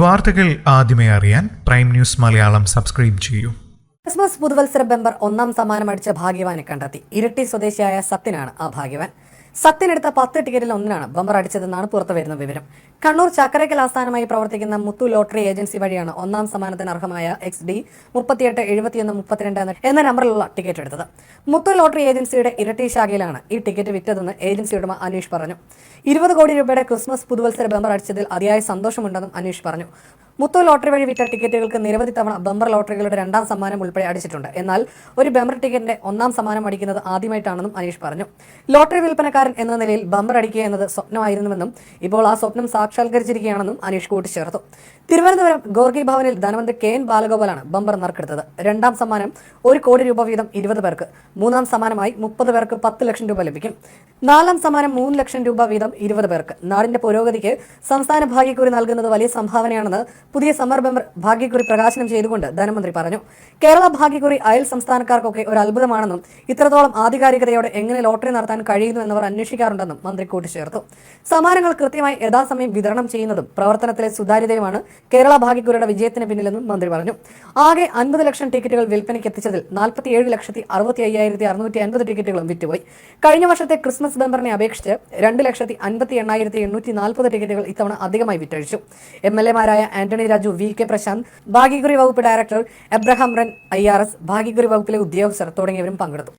വാർത്തകൾ ആദ്യമേ അറിയാൻ പ്രൈം ന്യൂസ് മലയാളം സബ്സ്ക്രൈബ് ചെയ്യൂ. ക്രിസ്മസ് പുതുവത്സര ബെമ്പർ ഒന്നാം സമ്മാനം അടിച്ച ഭാഗ്യവാനെ കണ്ടെത്തി. ഇരട്ടി സ്വദേശിയായ സത്യനാണ് ആ ഭാഗ്യവാൻ. സത്യനെടുത്ത പത്ത് ടിക്കറ്റിൽ ഒന്നിനാണ് ബമ്പർ അടിച്ചതെന്നാണ് പുറത്തു വരുന്ന വിവരം. കണ്ണൂർ ചക്കരക്കൽ ആസ്ഥാനമായി പ്രവർത്തിക്കുന്ന മുത്തു ലോട്ടറി ഏജൻസി വഴിയാണ് ഒന്നാം സമ്മാനത്തിന് അർഹമായ എക്സ് ഡി മുപ്പത്തിയെട്ട് എഴുപത്തിയൊന്ന് മുപ്പത്തിരണ്ട് എന്ന- നമ്പറിലുള്ള ടിക്കറ്റ് എടുത്തത്. മുത്തു ലോട്ടറി ഏജൻസിയുടെ ഇരട്ടി ശാഖയിലാണ് ഈ ടിക്കറ്റ് വിറ്റതെന്ന് ഏജൻസി ഉടമ അനീഷ് പറഞ്ഞു. ഇരുപത് കോടി രൂപയുടെ ക്രിസ്മസ് പുതുവത്സര ബമ്പർ അടിച്ചതിൽ അതിയായ സന്തോഷമുണ്ടെന്നും അനീഷ് പറഞ്ഞു. മുത്തു ലോട്ടറി വഴി വിറ്റ ടിക്കറ്റുകൾക്ക് നിരവധി തവണ ബമ്പർ ലോട്ടറികളുടെ രണ്ടാം സമ്മാനം ഉൾപ്പെടെ അടിച്ചിട്ടുണ്ട്. എന്നാൽ ഒരു ബമ്പർ ടിക്കറ്റിന്റെ ഒന്നാം സമ്മാനം അടിക്കുന്നത് ആദ്യമായിട്ടാണെന്നും അനീഷ് പറഞ്ഞു. ലോട്ടറി വിൽപ്പനക്കാരൻ എന്ന നിലയിൽ ബമ്പർ അടിക്കുക എന്നത് സ്വപ്നമായിരുന്നുവെന്നും ഇപ്പോൾ ആ സ്വപ്നം സാക്ഷാത്കരിച്ചിരിക്കുകയാണെന്നും അനീഷ് കൂട്ടിച്ചേർത്തു. തിരുവനന്തപുരം ഗോർഗി ഭവനിൽ ധനമന്ത്രി കെ എൻ ബാലഗോപാലാണ് ബമ്പർ നറുക്കെടുത്തത്. രണ്ടാം സമ്മാനം ഒരു കോടി രൂപ വീതം ഇരുപത് പേർക്ക്. മൂന്നാം സമ്മാനമായി മുപ്പത് പേർക്ക് പത്ത് ലക്ഷം രൂപ ലഭിക്കും. നാലാം സമ്മാനം മൂന്ന് ലക്ഷം രൂപ വീതം ഇരുപത് പേർക്ക്. നാടിന്റെ പുരോഗതിക്ക് സംസ്ഥാന ഭാഗ്യക്കുറി നൽകുന്നത് വലിയ സംഭാവനയാണെന്ന് പുതിയ സമ്മർ ഭാഗ്യക്കുറി പ്രകാശനം ചെയ്തുകൊണ്ട് ധനമന്ത്രി പറഞ്ഞു. കേരള ഭാഗ്യക്കുറി അയൽ സംസ്ഥാനക്കാർക്കൊക്കെ ഒരു അത്ഭുതമാണെന്നും ഇത്രത്തോളം ആധികാരികതയോടെ എങ്ങനെ ലോട്ടറി നടത്താൻ കഴിയുന്നു എന്നവർ അന്വേഷിക്കാറുണ്ടെന്നും മന്ത്രി കൂട്ടിച്ചേർത്തു. സമ്മാനങ്ങൾ കൃത്യമായി യഥാസമയം വിതരണം ചെയ്യുന്നതും പ്രവർത്തനത്തിലെ സുതാര്യതയുമാണ് കേരള ഭാഗ്യക്കുറിയുടെ വിജയത്തിന് പിന്നിലെന്നും മന്ത്രി പറഞ്ഞു. ആകെ അൻപത് ലക്ഷം ടിക്കറ്റുകൾ വിൽപ്പനയ്ക്ക് എത്തിച്ചതിൽ നാൽപ്പത്തിയേഴ് ലക്ഷത്തി അറുപത്തി അയ്യായിരത്തി അറുന്നൂറ്റി അൻപത് ടിക്കറ്റുകളും വിറ്റുപോയി. കഴിഞ്ഞ വർഷത്തെ ക്രിസ്മസ് ബമ്പറിനെ അപേക്ഷിച്ച് രണ്ട് ലക്ഷത്തി അൻപത്തി എണ്ണായിരത്തി എണ്ണൂറ്റി നാൽപ്പത് ടിക്കറ്റുകൾ ഇത്തവണ അധികമായി വിറ്റഴിച്ചു. എം എൽ എമാരായ ആന്റണി രാജു വി കെ പ്രശാന്ത് ഭാഗ്യക്കുറി വകുപ്പ് ഡയറക്ടർ എബ്രഹാം റൻ ഐ ആർ എസ് ഭാഗ്യക്കുറി വകുപ്പിലെ ഉദ്യോഗസ്ഥർ തുടങ്ങിയവരും പങ്കെടുത്തു.